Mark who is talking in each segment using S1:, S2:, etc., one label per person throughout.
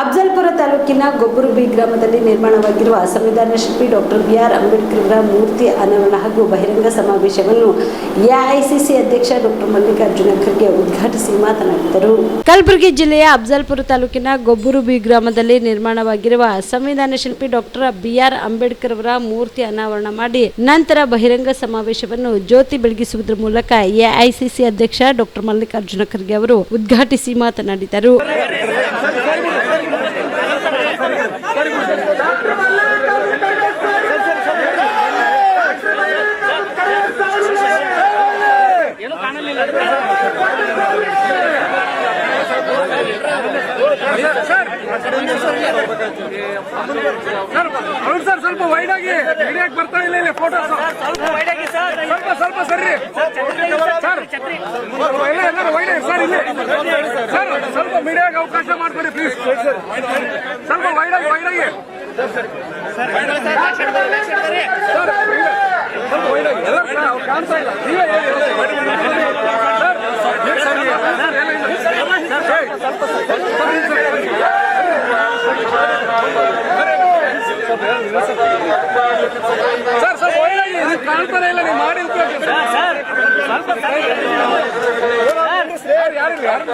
S1: ಅಫ್ಜಲ್ಪುರ ತಾಲೂಕಿನ ಗೊಬ್ಬರುಬಿ ಗ್ರಾಮದಲ್ಲಿ ನಿರ್ಮಾಣವಾಗಿರುವ ಸಂವಿಧಾನ ಶಿಲ್ಪಿ ಡಾಕ್ಟರ್ ಬಿ ಆರ್ ಅಂಬೇಡ್ಕರ್ ಅವರ ಮೂರ್ತಿ ಅನಾವರಣ ಹಾಗೂ ಬಹಿರಂಗ ಸಮಾವೇಶವನ್ನು ಎಐಸಿಸಿ ಅಧ್ಯಕ್ಷ ಡಾಕ್ಟರ್ ಮಲ್ಲಿಕಾರ್ಜುನ ಖರ್ಗೆ ಉದ್ಘಾಟಿಸಿ ಮಾತನಾಡಿದರು. ಕಲಬುರಗಿ ಜಿಲ್ಲೆಯ ಅಫ್ಜಲ್ಪುರ ತಾಲೂಕಿನ ಗೊಬ್ಬರುಬಿ ಗ್ರಾಮದಲ್ಲಿ ನಿರ್ಮಾಣವಾಗಿರುವ ಸಂವಿಧಾನ ಶಿಲ್ಪಿ ಡಾಕ್ಟರ್ ಬಿ ಆರ್ ಅಂಬೇಡ್ಕರ್ ಅವರ ಮೂರ್ತಿ ಅನಾವರಣ ಮಾಡಿ ನಂತರ ಬಹಿರಂಗ ಸಮಾವೇಶವನ್ನು ಜ್ಯೋತಿ ಬೆಳಗಿಸುವುದರ ಮೂಲಕ ಎಐಸಿಸಿ ಅಧ್ಯಕ್ಷ ಡಾಕ್ಟರ್ ಮಲ್ಲಿಕಾರ್ಜುನ ಖರ್ಗೆ ಅವರು ಉದ್ಘಾಟಿಸಿ ಮಾತನಾಡಿದರು.
S2: ಅರುಣ್ ಸರ್ ಸ್ವಲ್ಪ ವೈಡ್ ಆಗಿ ಹಿಡಿಯಕ್ ಬರ್ತಾ ಇಲ್ಲ ಇಲ್ಲಿ ಫೋಟೋ ಸ್ವಲ್ಪ ಸ್ವಲ್ಪ ಸರಿ ಸರ್ ಎಲ್ಲ ಎಲ್ಲರೂ ವೈಡ್ ಸರ್ ಇಲ್ಲಿ ಸರ್ ಸ್ವಲ್ಪ ಮೀಡಿಯಾಗೆ ಅವಕಾಶ ಮಾಡ್ಕೊಡಿ ಪ್ಲೀಸ್ ಸ್ವಲ್ಪ ವೈಡ್ ಆಗಿ ವೈಡ್ ಆಗಿ ಸರ್ ಸ್ವಲ್ಪ ವೈಡ್ ಆಗಿ ಎಲ್ಲ ಸರ್ ಅವ್ರು ಕಾಣ್ತಾ ಇಲ್ಲ ನೀವೇ ಹೇಳಿ. ಸರ್, ಸರ್, ಏನಿಲ್ಲ. ಸರ್, ಹೇಳಿ. ಸ್ವಲ್ಪ ಸರ್ ಸರ್ ಒಳ್ಳೆ ಕಾಣ್ತಾನೆ ಇಲ್ಲ ನೀವು ಮಾಡಿ ಉಪಯೋಗ ಸರ್ ಯಾರು ಯಾರು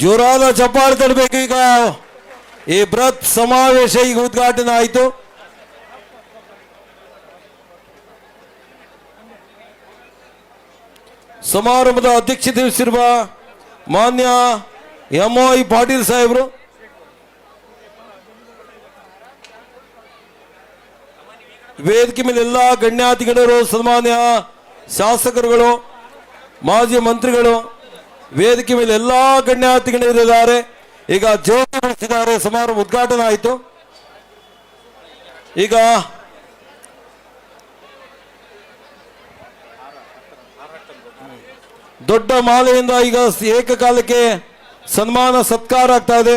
S3: ಜೋರಾದ ಚಪ್ಪಾಳೆ ತರಬೇಕು ಈಗ. ಈ ಬೃಹತ್ ಸಮಾವೇಶ ಈಗ ಉದ್ಘಾಟನೆ ಆಯಿತು. ಸಮಾರಂಭದ ಅಧ್ಯಕ್ಷತೆ ವಹಿಸಿರುವ ಮಾನ್ಯ ಎಂ ಐ ಪಾಟೀಲ್ ಸಾಹೇಬರು. ವೇದಿಕೆ ಮೇಲೆ ಎಲ್ಲ ಗಣ್ಯಾತಿಗಣ್ಯರು ಸನ್ಮಾನ್ಯ ಶಾಸಕರುಗಳು, ಮಾಜಿ ಮಂತ್ರಿಗಳು ವೇದಿಕೆ ಮೇಲೆ ಎಲ್ಲ ಗಣ್ಯಾತಿಗಣ್ಯರಿದ್ದಾರೆ ಈಗ ಜ್ಯೋತಿ ಬೆಳೆಸಿದ್ದಾರೆ ಸಮಾರಂಭ ಉದ್ಘಾಟನೆ ಆಯಿತು. ಈಗ ದೊಡ್ಡ ಮಾಲೆಯಿಂದ ಈಗ ಏಕಕಾಲಕ್ಕೆ ಸನ್ಮಾನ, ಸತ್ಕಾರ ಆಗ್ತಾ ಇದೆ.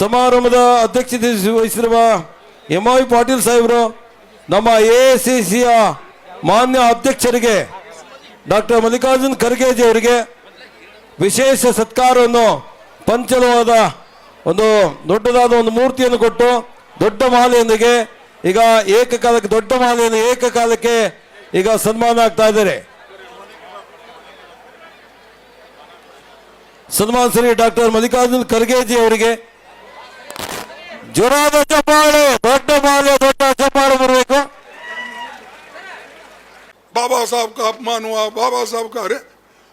S3: ಸಮಾರಂಭದ ಅಧ್ಯಕ್ಷತೆ ವಹಿಸಿರುವ ಎಂ ಐ ಪಾಟೀಲ್ ಸಾಹೇಬರು, ನಮ್ಮ ಎ ಸಿ ಸಿಯ ಮಾನ್ಯ ಅಧ್ಯಕ್ಷರಿಗೆ ಡಾಕ್ಟರ್ ಮಲ್ಲಿಕಾರ್ಜುನ್ ಖರ್ಗೆಜಿ ಅವರಿಗೆ ವಿಶೇಷ ಸತ್ಕಾರವನ್ನು ಪಂಚಲವಾದ ಒಂದು ದೊಡ್ಡದಾದ ಒಂದು ಮೂರ್ತಿಯನ್ನು ಕೊಟ್ಟು ದೊಡ್ಡ ಮಾಲೆಯೊಂದಿಗೆ ಈಗ ಏಕಕಾಲಕ್ಕೆ, ದೊಡ್ಡ ಮಾಲೆಯನ್ನು ಏಕಕಾಲಕ್ಕೆ ಈಗ ಸನ್ಮಾನ ಆಗ್ತಾ ಇದ್ದಾರೆ. ಸನ್ಮಾನ ಸರಿ ಡಾಕ್ಟರ್ ಮಲ್ಲಿಕಾರ್ಜುನ್ ಖರ್ಗೆಜಿ ಅವರಿಗೆ. ಜೋರಾದ ಚಪ್ಪಾಳೆ ದೊಡ್ಡ ಮಾಲೆ, ದೊಡ್ಡ ಚಪ್ಪಾಳೆ ಬರಬೇಕು.
S4: बाबा साहब का अपमान हुआ, बाबा साहब का, अरे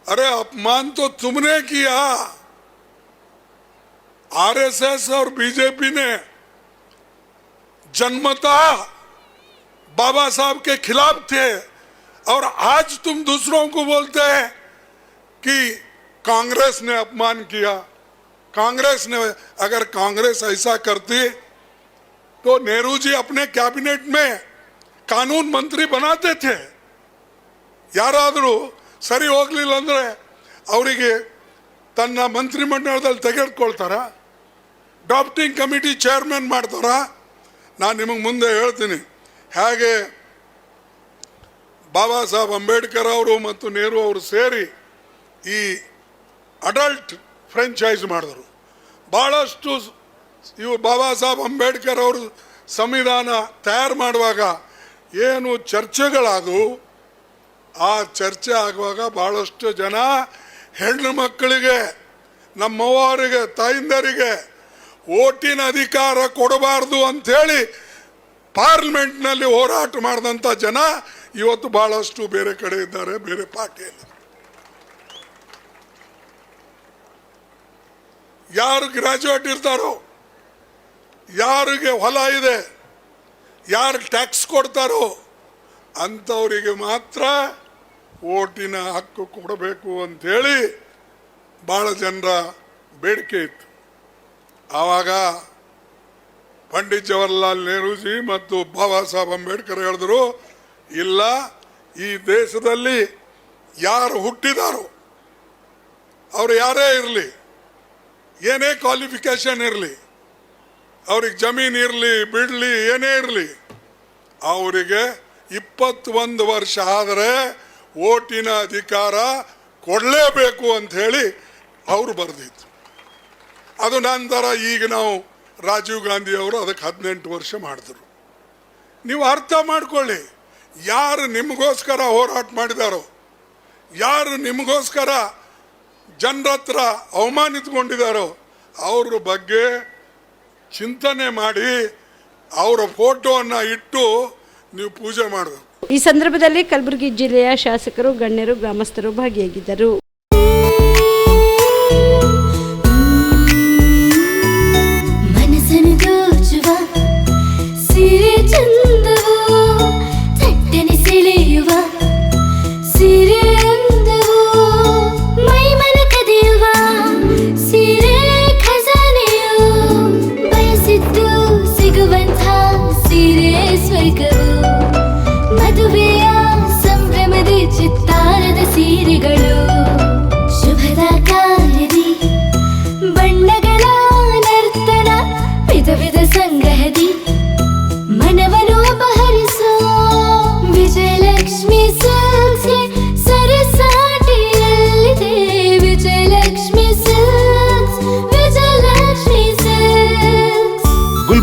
S4: अरे, अपमान तो तुमने किया। आरएसएस और बीजेपी ने जन्मता बाबा साहब के खिलाफ थे। और आज तुम दूसरों को बोलते हैं कि कांग्रेस ने अपमान किया। कांग्रेस ने, अगर कांग्रेस ऐसा करती तो नेहरू जी अपने कैबिनेट में कानून मंत्री बनाते थे। ಯಾರಾದರೂ ಸರಿ ಹೋಗಲಿಲ್ಲ ಅಂದರೆ ಅವರಿಗೆ ತನ್ನ ಮಂತ್ರಿಮಂಡಲದಲ್ಲಿ ತೆಗೆದುಕೊಳ್ತಾರ. ಡಾಪ್ಟಿಂಗ್ ಕಮಿಟಿ ಚೇರ್ಮನ್ ಮಾಡ್ತಾರ. ನಾನು ನಿಮಗೆ ಮುಂದೆ ಹೇಳ್ತೀನಿ. ಹೇಗೆ ಬಾಬಾ ಸಾಹೇಬ್ ಅಂಬೇಡ್ಕರ್ ಅವರು ಮತ್ತು ನೆಹರು ಅವರು ಸೇರಿ ಈ ಅಡಲ್ಟ್ ಫ್ರೆಂಚೈಸ್ ಮಾಡಿದರು. ಭಾಳಷ್ಟು ಇವು ಬಾಬಾ ಸಾಹೇಬ್ ಅಂಬೇಡ್ಕರ್ ಅವರು ಸಂವಿಧಾನ ತಯಾರು ಮಾಡುವಾಗ ಏನು ಚರ್ಚೆಗಳಾದವು. ಆ ಚರ್ಚೆ ಆಗುವಾಗ ಭಾಳಷ್ಟು ಜನ ಹೆಣ್ಣು ಮಕ್ಕಳಿಗೆ ನಮ್ಮವರಿಗೆ ತಾಯಿಂದರಿಗೆ ಓಟಿನ ಅಧಿಕಾರ ಕೊಡಬಾರ್ದು ಅಂಥೇಳಿ ಪಾರ್ಲಿಮೆಂಟ್ನಲ್ಲಿ ಹೋರಾಟ ಮಾಡಿದಂಥ ಜನ ಇವತ್ತು ಭಾಳಷ್ಟು ಬೇರೆ ಕಡೆ ಇದ್ದಾರೆ, ಬೇರೆ ಪಾರ್ಟಿಯಲ್ಲಿ. ಯಾರು ಗ್ರಾಜುಯೇಟ್ ಇರ್ತಾರೋ, ಯಾರಿಗೆ ಹೊಲ ಇದೆ, ಯಾರು ಟ್ಯಾಕ್ಸ್ ಕೊಡ್ತಾರೋ ಅಂಥವರಿಗೆ ಮಾತ್ರ ಓಟಿನ ಹಕ್ಕು ಕೊಡಬೇಕು ಅಂಥೇಳಿ ಭಾಳ ಜನರ ಬೇಡಿಕೆ ಇತ್ತು. ಆವಾಗ ಪಂಡಿತ್ ಜವಾಹರ್ಲಾಲ್ ನೆಹರೂಜಿ ಮತ್ತು ಬಾಬಾ ಸಾಹೇಬ್ ಅಂಬೇಡ್ಕರ್ ಹೇಳಿದ್ರು, ಇಲ್ಲ, ಈ ದೇಶದಲ್ಲಿ ಯಾರು ಹುಟ್ಟಿದಾರೋ, ಅವರು ಯಾರೇ ಇರಲಿ, ಏನೇ ಕ್ವಾಲಿಫಿಕೇಶನ್ ಇರಲಿ, ಅವ್ರಿಗೆ ಜಮೀನು ಇರಲಿ, ಬಿಡಲಿ, ಏನೇ ಇರಲಿ, ಅವರಿಗೆ ಇಪ್ಪತ್ತೊಂದು ವರ್ಷ ಆದರೆ ಓಟಿನ ಅಧಿಕಾರ ಕೊಡಲೇಬೇಕು ಅಂತ ಹೇಳಿ ಅವರು ಬರೆದಿತ್ತು ಅದು ನಂತರ ಈಗ ನಾವು ರಾಜೀವ್ ಗಾಂಧಿ ಅವರು ಅದಕ್ಕೆ ಹದಿನೆಂಟು ವರ್ಷ ಮಾಡಿದ್ರು. ನೀವು ಅರ್ಥ ಮಾಡ್ಕೊಳ್ಳಿ, ಯಾರು ನಿಮಗೋಸ್ಕರ ಹೋರಾಟ ಮಾಡಿದಾರೋ, ಯಾರು ನಿಮಗೋಸ್ಕರ ಜನರ ಹತ್ರ ಅವ್ರ ಬಗ್ಗೆ ಚಿಂತನೆ ಮಾಡಿ, ಅವರ ಫೋಟೋವನ್ನು ಇಟ್ಟು ನೀವು ಪೂಜೆ ಮಾಡಬೇಕು.
S2: ಈ ಸಂದರ್ಭದಲ್ಲಿ ಕಲಬುರಗಿ ಜಿಲ್ಲೆಯ ಶಾಸಕರು ಗಣ್ಯರು ಗ್ರಾಮಸ್ಥರು ಭಾಗಿಯಾಗಿದ್ದರು.